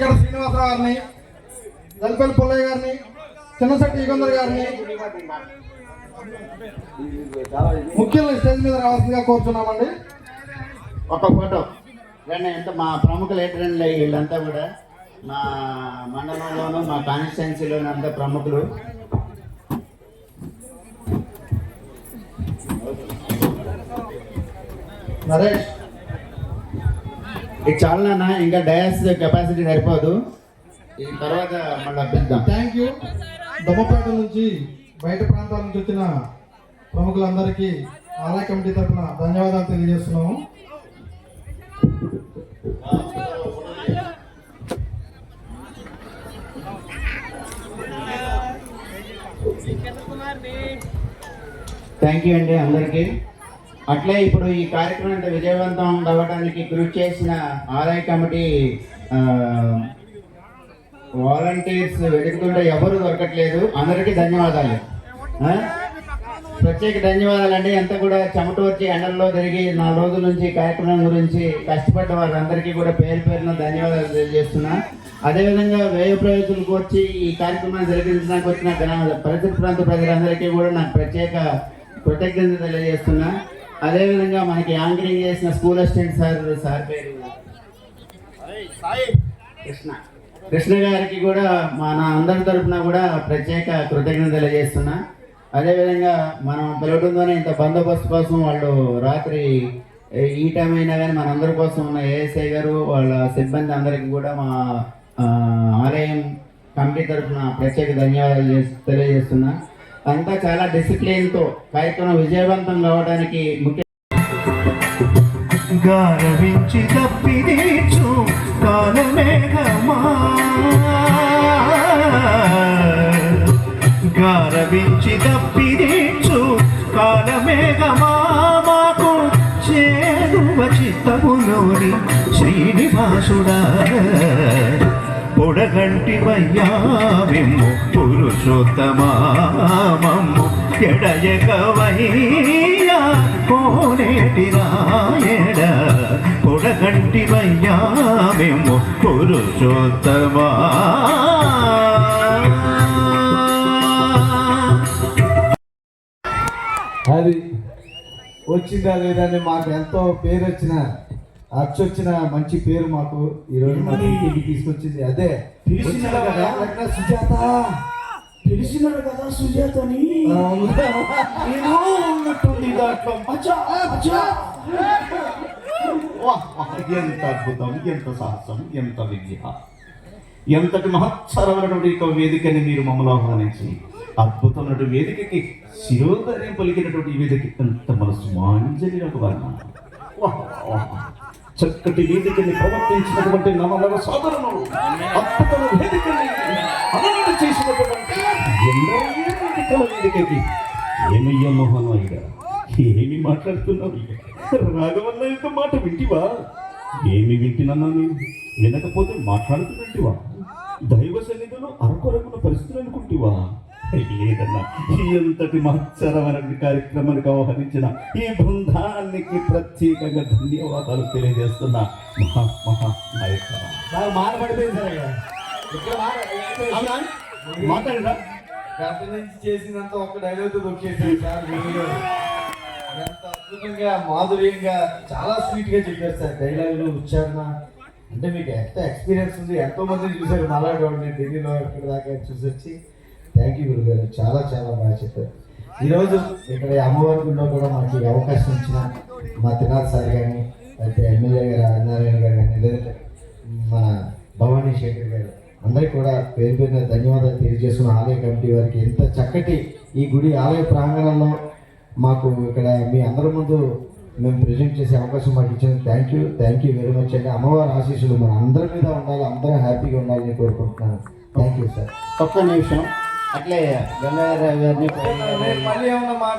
ఇక్కడ శ్రీనివాసరావు గారిని దల్పల్లి పుల్లయ్య గారిని చిన్నశెట్టి యుగంధర్ గారిని ముఖ్యంగా స్టేజ్ మీద రావాల్సిందిగా కోరుతున్నామండి ఒక ఫోటో. రండి ఎంత మా ప్రముఖులు ఏంటండి వీళ్ళంతా కూడా మా మండలంలోను మా కాన్స్టిట్యున్సీలోను అంతా ప్రముఖులు. నరేష్. ఇది చాలా ఇంకా డయాస్ కెపాసిటీ సరిపోదు. ఈ తర్వాత మళ్ళీ పెద్దాం థ్యాంక్ యూ దమ్మపేట నుంచి బయట ప్రాంతాల నుంచి వచ్చిన ప్రముఖులందరికీ ఆలయ కమిటీ తరఫున ధన్యవాదాలు తెలియజేస్తున్నాము. థ్యాంక్ యూ అండి అందరికీ. అట్లే ఇప్పుడు ఈ కార్యక్రమం విజయవంతం అవ్వడానికి కృషి చేసిన ఆదాయ కమిటీ వాలంటీర్స్ వెతుకుతుంటే ఎవరు దొరకట్లేదు. అందరికీ ధన్యవాదాలు. ప్రత్యేక ధన్యవాదాలు అండి అంతా కూడా చెమటోర్చి వచ్చి ఎండల్లో తిరిగి నాలుగు రోజుల నుంచి కార్యక్రమం గురించి కష్టపడ్డ వారందరికీ కూడా పేరు పేరున ధన్యవాదాలు తెలియజేస్తున్నా. అదేవిధంగా వ్యయ ప్రయోజనకు వచ్చి ఈ కార్యక్రమాన్ని జరిగించడానికి వచ్చిన గ్రామ పరిసర ప్రాంత ప్రజలందరికీ కూడా నాకు ప్రత్యేక కృతజ్ఞత తెలియజేస్తున్నా. అదేవిధంగా మనకి యాంకరింగ్ చేసిన స్కూల్ అసిస్టెంట్ సార్ సార్ పేరు కృష్ణ. కృష్ణ గారికి కూడా మన అందరి తరఫున కూడా ప్రత్యేక కృతజ్ఞత తెలియజేస్తున్నా అదేవిధంగా మనం పిలవడంతోనే ఇంత బందోబస్తు కోసం వాళ్ళు రాత్రి ఈ టైం అయినా కానీ మనందరి కోసం ఉన్న ఏఎస్ఐ గారు వాళ్ళ సిబ్బంది అందరికీ కూడా మా ఆలయం కమిటీ తరఫున ప్రత్యేక ధన్యవాదాలు తెలియజేస్తున్నా. అంతా చాలా డిసిప్లిన్తో కార్యక్రమం విజయవంతం కావడానికి ముఖ్య గారవించి తప్పిదీచు కాలమేఘమా గారవించి తప్పిదీచు కాలమేఘమా మాకు చేరువ చిత్తములోని శ్రీనివాసుడా. పొడగంటి వయ్యావిమ్ము పురుషోత్తమామమ్ము ఎడయకవయ్యా కోనేటి రాయడ పొడగంటి వయ్యావిమ్ము పురుషోత్తమా. అది వచ్చిందా లేదని మాకు ఎంతో పేరు వచ్చిన అచ్చొచ్చిన మంచి పేరు మాకు ఈరోజు మాకు ఇంటికి తీసుకొచ్చింది. అదే పిలిచినాడు కదా? సుజాత. తెలిసినాడు కదా సుజాతని? నేను ఉన్నట్టుంది దాంట్లో మజా మజా వాహ్, వాహ్, ఎంత అద్భుతం ఎంత సాహసం ఎంత విద్య ఎంతటి మహత్తరమైనటువంటి ఒక వేదికని మీరు మమ్మల్ని ఆహ్వానించి అద్భుతమైన వేదికకి శిరోధర్యం పలికినటువంటి వేదిక ఎంత మనసు మాంజలి నాకు వర్ణ. చక్కటి వేదికని ప్రవర్తించినటువంటి నవనవ సాధనము అద్భుతమైన వేదికని అననుడు చేసినటువంటి వేదికల వేదికకి. ఏమయ్యా మోహన్ అయ్యా? ఏమి మాట్లాడుతున్నావు రాఘవన్న యొక్క మాట వింటివా? ఏమి వింటినన్నా నేను? వినకపోతే మాట్లాడుతున్నట్టువా దైవ సన్నిధిలో అరకొరకున్న పరిస్థితులు అనుకుంటివా? లేదన్నా ఎంతటి మహత్తరమైన కార్యక్రమానికి ఆహ్వానించిన ఈ బృందానికి ప్రత్యేకంగా ధన్యవాదాలు తెలియజేస్తున్నా మహా నాయక మాట్లాడరా నుంచి చేసినంత ఒక్క డైలాగ్ సార్ ఎంత అద్భుతంగా మాధుర్యంగా చాలా స్వీట్గా చెప్పారు సార్. డైలాగులు ఉచ్చారణ. అంటే మీకు ఎంత ఎక్స్పీరియన్స్ ఉంది ఎంతో మంది చూసారు మలాంటి వాడిని ఢిల్లీలో ఇక్కడ దాకా చూసి వచ్చి థ్యాంక్ యూ గురుగారు. చాలా చాలా బాగా చెప్పారు. ఈరోజు ఇక్కడ అమ్మవారి గుడిలో కూడా మనకి అవకాశం ఇచ్చిన మా త్రినాథ్ సార్ కానీ అయితే ఎమ్మెల్యే గారు ఆదినారాయణ గారు కానీ లేదంటే మన భవానీ శేఖర్ గారు అందరికీ కూడా పేరు పేరున ధన్యవాదాలు తెలియజేస్తున్న ఆలయ కమిటీ వారికి ఎంత చక్కటి ఈ గుడి ఆలయ ప్రాంగణంలో మాకు ఇక్కడ మీ అందరి ముందు మేము ప్రజెంట్ చేసే అవకాశం మాకు ఇచ్చిన thank you thank you very much అండి అమ్మవారి ఆశీస్సులు మన అందరి మీద ఉండాలి అందరం హ్యాపీగా ఉండాలని కోరుకుంటున్నాను. థ్యాంక్ యూ సార్ ఒక్క నిమిషం. అట్లే గంగాధర గారిని మళ్ళీ ఏమన్నా మాట